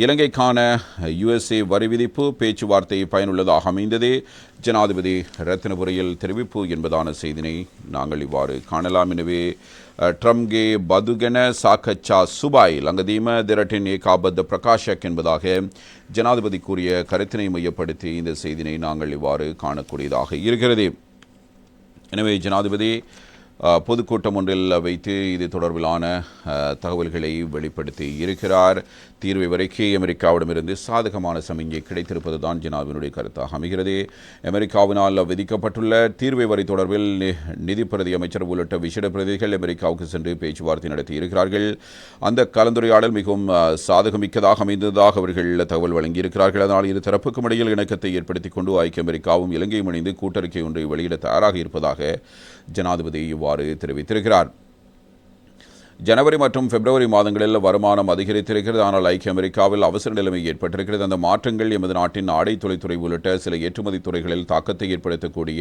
இலங்கைக்கான யுஎஸ்ஏ வரி விதிப்பு பேச்சுவார்த்தை பயனுள்ளதாக அமைந்தது. ஜனாதிபதி ரத்தினபுரியில் தெரிவிப்பு என்பதான செய்தினை நாங்கள் இவ்வாறு காணலாம். எனவே ட்ரம்கே பதுகென சாக்கச்சா சுபாய் லங்கதீம திரட்டின் ஏகாபத்த பிரகாஷக் என்பதாக ஜனாதிபதி கூறிய கருத்தினை மையப்படுத்தி இந்த செய்தினை நாங்கள் இவ்வாறு காணக்கூடியதாக இருக்கிறது. எனவே ஜனாதிபதி பொதுக்கூட்டம் ஒன்றில் வைத்து இது தொடர்பிலான தகவல்களை வெளிப்படுத்தி இருக்கிறார். தீர்வை வரைக்கே அமெரிக்காவிடமிருந்து சாதகமான சமிஞ்சை கிடைத்திருப்பது தான் கருத்தாக அமைகிறது. அமெரிக்காவினால் விதிக்கப்பட்டுள்ள தீர்வை வரி தொடர்பில் நிதி பிரதி அமைச்சர் உள்ளிட்ட விசேட பிரதிகள் அமெரிக்காவுக்கு சென்று பேச்சுவார்த்தை நடத்தி இருக்கிறார்கள். அந்த கலந்துரையாடல் மிகவும் சாதகமிக்கதாக அமைந்ததாக அவர்கள் தகவல் வழங்கியிருக்கிறார்கள். அதனால் இரு தரப்புக்கும் இடையில் இணக்கத்தை ஏற்படுத்திக் கொண்டு ஐக்கிய அமெரிக்காவும் இலங்கையும் இணைந்து கூட்டறிக்கை ஒன்றை வெளியிட தயாராக இருப்பதாக ஜனாதிபதி இவ்வாறு தெரிவித்திருக்கிறார். ஜனவரி மற்றும் பிப்ரவரி மாதங்களில் வருமானம் அதிகரித்திருக்கிறது. ஆனால் ஐக்கிய அமெரிக்காவில் அவசர நிலைமை ஏற்பட்டிருக்கிறது. அந்த மாற்றங்கள் எமது நாட்டின் ஆடை தொழில்துறை உள்ளிட்ட சில ஏற்றுமதி துறைகளில் தாக்கத்தை ஏற்படுத்தக்கூடிய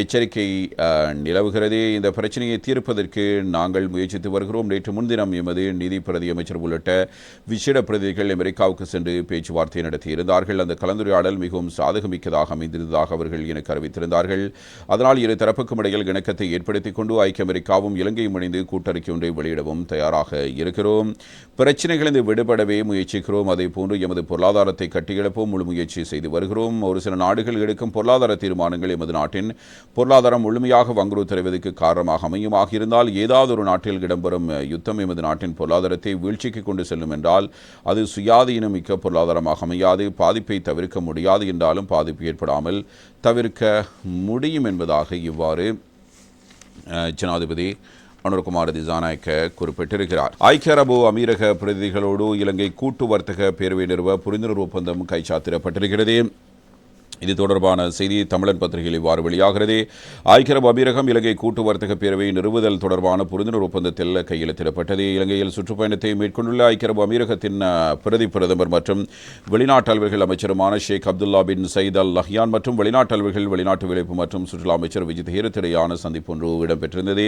எச்சரிக்கை நிலவுகிறது. இந்த பிரச்சனையை தீர்ப்பதற்கு நாங்கள் முயற்சித்து வருகிறோம். நேற்று முன்தினம் எமது நிதி பிரதி அமைச்சர் உள்ளிட்ட விசேட பிரதிகள் அமெரிக்காவுக்கு சென்று பேச்சுவார்த்தை நடத்தியிருந்தார்கள். அந்த கலந்துரையாடல் மிகவும் சாதகமிக்கதாக அமைந்திருந்ததாக அவர்கள் எனக்கு அறிவித்திருந்தார்கள். அதனால் இரு தரப்புக்கும் இடையில் இணக்கத்தை ஏற்படுத்திக் கொண்டு ஐக்கிய அமெரிக்காவும் இலங்கையும் இணைந்து கூட்டறிக்கை ஒன்றை வெளியிடவும் தயாராக இருக்கிறோம். பிரச்சனைகளிலிருந்து விடுபடவே முயற்சிக்கிறோம். அதே போன்று எமது பொருளாதாரத்தை கட்டியெழுப்பவும் முழு முயற்சி செய்து வருகிறோம். ஒரு சில நாடுகள் எடுக்கும் பொருளாதார தீர்மானங்கள் எமது நாட்டின் பொருளாதாரம் முழுமையாக வங்குறுத்தறிவதற்கு காரணமாக அமையுமாக இருந்தால் ஏதாவது ஒரு நாட்டில் இடம்பெறும் யுத்தம் எமது நாட்டின் பொருளாதாரத்தை வீழ்ச்சிக்கு கொண்டு செல்லும் என்றால் அது சுயாதீனம் மிக்க பொருளாதாரமாக அமையாது. பாதிப்பை தவிர்க்க முடியாது என்றாலும் பாதிப்பு ஏற்படாமல் தவிர்க்க முடியும் என்பதாக இவ்வாறு ஜனாதிபதி அனுர்குமார் திசாநாயக்க குறிப்பிட்டிருக்கிறார். ஐக்கிய அரபு அமீரக பிரதிநிதிகளோடு இலங்கை கூட்டு வர்த்தக பேரவை நிறுவ புரிந்துணர்வு ஒப்பந்தம் கைச்சாத்திடப்பட்டிருக்கிறது இது தொடர்பான செய்தி தமிழன் பத்திரிகையில் இவ்வாறு வெளியாகிறது. ஐக்கிய அரபு அமீரகம் இலங்கை கூட்டு வர்த்தக பேரவை நிறுவுதல் தொடர்பான புரிந்துணர்வு ஒப்பந்தத்தில் கையெழுத்திடப்பட்டது. இலங்கையில் சுற்றுப்பயணத்தை மேற்கொண்டுள்ள ஐக்கிய அரபு அமீரகத்தின் பிரதி பிரதமர் மற்றும் வெளிநாட்டு அலுவல்கள் அமைச்சருமான ஷேக் அப்துல்லா பின் சயீத் அல் லஹ்யான் மற்றும் வெளிநாட்டு அலுவல்கள் வெளிநாட்டு விளைப்பு மற்றும் சுற்றுலா அமைச்சர் விஜித் ஹேரத் இடையான சந்திப்பு ஒன்று இடம்பெற்றிருந்தது.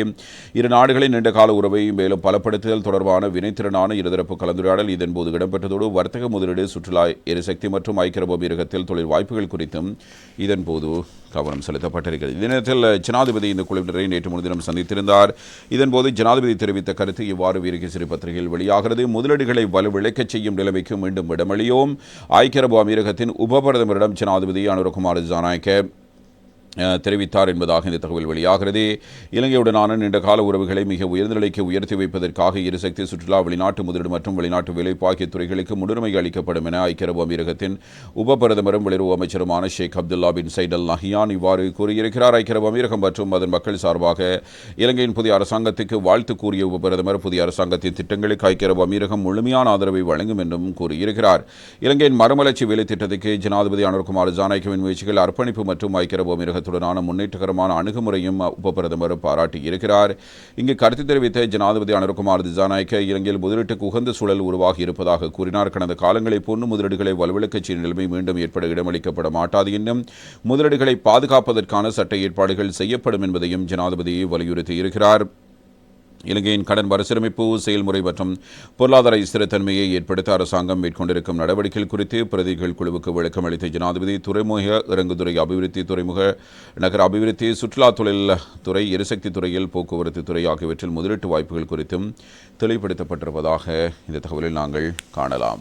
இரு நாடுகளின் நீண்டகால உறவை மேலும் பலப்படுத்துதல் தொடர்பான வினைத்திறனான இருதரப்பு கலந்துரையாடல் இதன்போது இடம்பெற்றதோடு வர்த்தக முதலீடு சுற்றுலா எரிசக்தி மற்றும் ஐக்கிய அரபு அமீரகத்தில் தொழில் வாய்ப்புகள் குறித்து குறித்தும் இதன்போது கவனம் செலுத்தப்பட்டிருக்கிறது. இந்நேரத்தில் ஜனாதிபதி இந்த குழுவினரை நேற்று முன்தினம் சந்தித்திருந்தார். இதன்போது ஜனாதிபதி தெரிவித்த கருத்து இவ்வாறு வீரகேசரி பத்திரிகையில் வெளியாகிறது. முதலீடுகளை வலுவிழக்கச் செய்யும் நிலைமைக்கு மீண்டும் இடமளியோம். ஐக்கிய அரபு அமீரகத்தின் உப பிரதமரிடம் ஜனாதிபதி அனுரகுமார் ஜானாய்க்க தெரிவித்தார் என்பதாக இந்த தகவல் வெளியாகிறது. இலங்கையுடனான நீண்டகால உறவுகளை மிக உயர்ந்த நிலைக்கு உயர்த்தி வைப்பதற்காக இருசக்தி சுற்றுலா வெளிநாட்டு முதலீடு மற்றும் வெளிநாட்டு வேலைப்பு ஆகிய துறைகளுக்கு முன்னுரிமை அளிக்கப்படும் என ஐக்கிய அரபு அமீரகத்தின் உப பிரதமரும் வெளியுறவு அமைச்சருமான Sheikh Abdullah bin Zayed Al Nahyan இவ்வாறு கூறியிருக்கிறார். ஐக்கிய அரபு அமீரகம் மற்றும் அதன் மக்கள் சார்பாக இலங்கையின் புதிய அரசாங்கத்துக்கு வாழ்த்து கூறிய உப பிரதமர் புதிய அரசாங்கத்தின் திட்டங்களுக்கு ஐக்கிய அரபு அமீரகம் முழுமையான ஆதரவை வழங்கும் என்றும் கூறியிருக்கிறார். இலங்கையின் மறுமலர்ச்சி வேலை திட்டத்துக்கு ஜனாதிபதி அனுர்குமார் ஜானாய்க்கவின் முயற்சிகள் அர்ப்பணிப்பு மற்றும் ஐக்கிய அரபு அமீரகத்துடனான முன்னேற்றகரமான அணுகுமுறையும் உப பிரதமர் பாராட்டியிருக்கிறார் இங்கு கருத்து தெரிவித்த ஜனாதிபதி அனுர்குமார் திசாநாயக்க இலங்கையில் முதலீட்டுக்கு உகந்த சூழல் உருவாகி இருப்பதாக கூறினார். கடந்த காலங்களைப் போன்று முதலீடுகளை வலுவிழக்கச் செய்யும் நிலைமை மீண்டும் ஏற்பட இடமளிக்கப்பட மாட்டாது என்றும் முதலீடுகளை பாதுகாப்பதற்கான சட்ட ஏற்பாடுகள் செய்யப்படும் என்பதையும் ஜனாதிபதி வலியுறுத்தியிருக்கிறார். இலங்கையின் கடன் மறுசீரமைப்பு செயல்முறை மற்றும் பொருளாதார ஸ்திரத்தன்மையை ஏற்படுத்த அரசாங்கம் மேற்கொண்டிருக்கும் நடவடிக்கைகள் குறித்து பிரதிகள் குழுவுக்கு விளக்கம் அளித்த ஜனாதிபதி துறைமுக இறங்குதுறை அபிவிருத்தி துறைமுக நகர அபிவிருத்தி சுற்றுலா தொழில் துறை எரிசக்தி துறையில் போக்குவரத்து துறை ஆகியவற்றில் முதலீட்டு வாய்ப்புகள் குறித்தும் தெளிவுபடுத்தப்பட்டிருப்பதாக இந்த தகவலில் நாங்கள் காணலாம்.